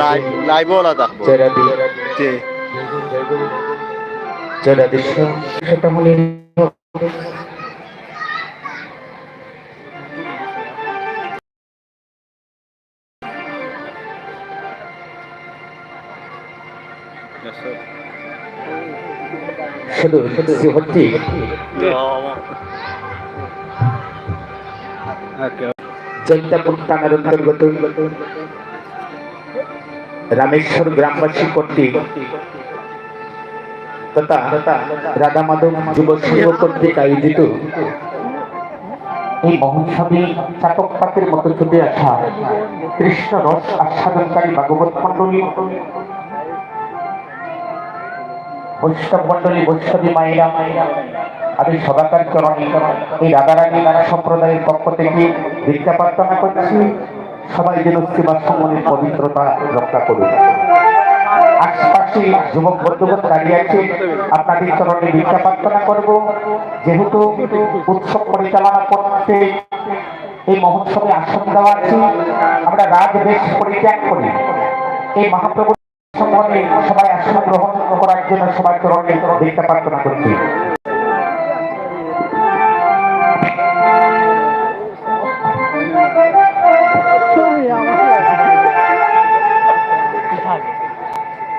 Live লাইভও আলাদা জি মনে শুধু হচ্ছে থানার অন্তর্গত। রামেশ্বর গ্রামবাসী কর্তৃক তথা রাধা মাধব যুব সংঘ কর্তৃক আয়োজিত এই মহোৎসবে চাতক পাতের মতো ছুটে আসা কৃষ্ণ রস আস্বাদনকারী ভাগবত মন্ডলী বৈষ্ণব বৈষ্ণবী মায়েরা আমি এই রাধারানী সম্প্রদায়ের পক্ষ থেকে ভিক্ষা প্রার্থনা করছি। সবাই যেন সেবা সম্মানের পবিত্রতা রক্ষা করুন আশপাশে যুবক বন্ধুগণ দাঁড়িয়ে আছে, আপনাদের চরণে ভিক্ষা প্রার্থনা করব। যেহেতু উৎসব পরিচালনা করতে এই মহোৎসবে আসন দেওয়া আছে, আমরা রাজ বেশ পরিত্যাগ করি। এই মহাপ্রভু সম্মানে সবাই আসন গ্রহণ করার জন্য সবাই চরণে ভিক্ষা প্রার্থনা করছি।